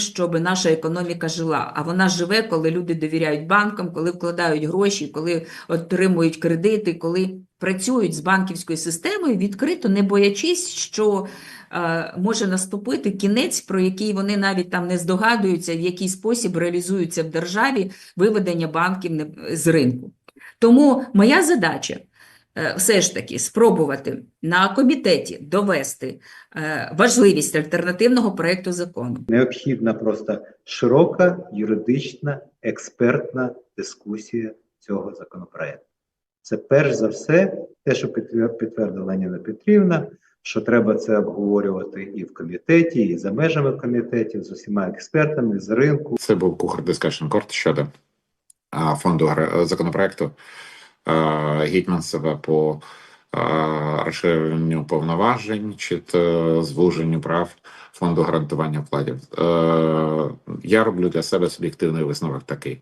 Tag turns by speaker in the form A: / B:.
A: щоб наша економіка жила. А вона живе, коли люди довіряють банкам, коли вкладають гроші, коли отримують кредити, коли працюють з банківською системою відкрито, не боячись, що е, може наступити кінець, про який вони навіть там не здогадуються, в який спосіб реалізується в державі виведення банків з ринку. Тому моя задача все ж таки спробувати на комітеті довести е, важливість альтернативного проекту закону.
B: Необхідна просто широка юридична експертна дискусія цього законопроекту. Це перш за все те, що підтвер- підтвердила Ніна Петрівна, що треба це обговорювати і в комітеті, і за межами комітетів, з усіма експертами, з ринку.
C: Це був Кухар Discussion Court щодо фонду законопроекту а, Гетьманцева по розширенню повноважень чи то звуженню прав фонду гарантування вкладів. Е, Я роблю для себе суб'єктивний висновок такий.